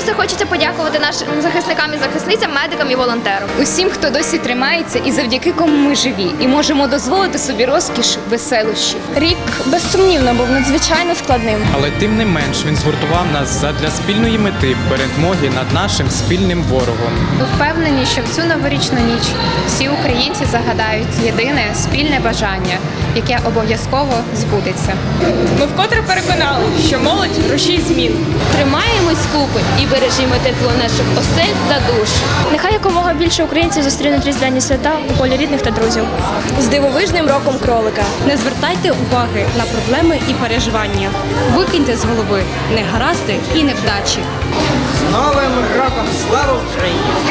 хочеться подякувати нашим захисникам і захисницям, медикам і волонтерам. Усім, хто досі тримається, і завдяки кому ми живі, і можемо дозволити собі розкіш веселощів. Рік безсумнівно був надзвичайно складним. Але тим не менш він згуртував нас задля спільної мети перемоги над нашим спільним ворогом. Ми впевнені, що в цю новорічну ніч всі українці загадають єдине спільне бажання, яке обов'язково збудеться. Ми вкотре переконали, що молодь рушій змін. Тримаємось купи і бережімо тепло наших осель та душ. Нехай якомога більше українців зустрінуть різдвяні свята у полі рідних та друзів. З дивовижним роком кролика. Не звертайте уваги на проблеми і переживання. Викиньте з голови негаразди і невдачі. З Новим роком! Слава Україні!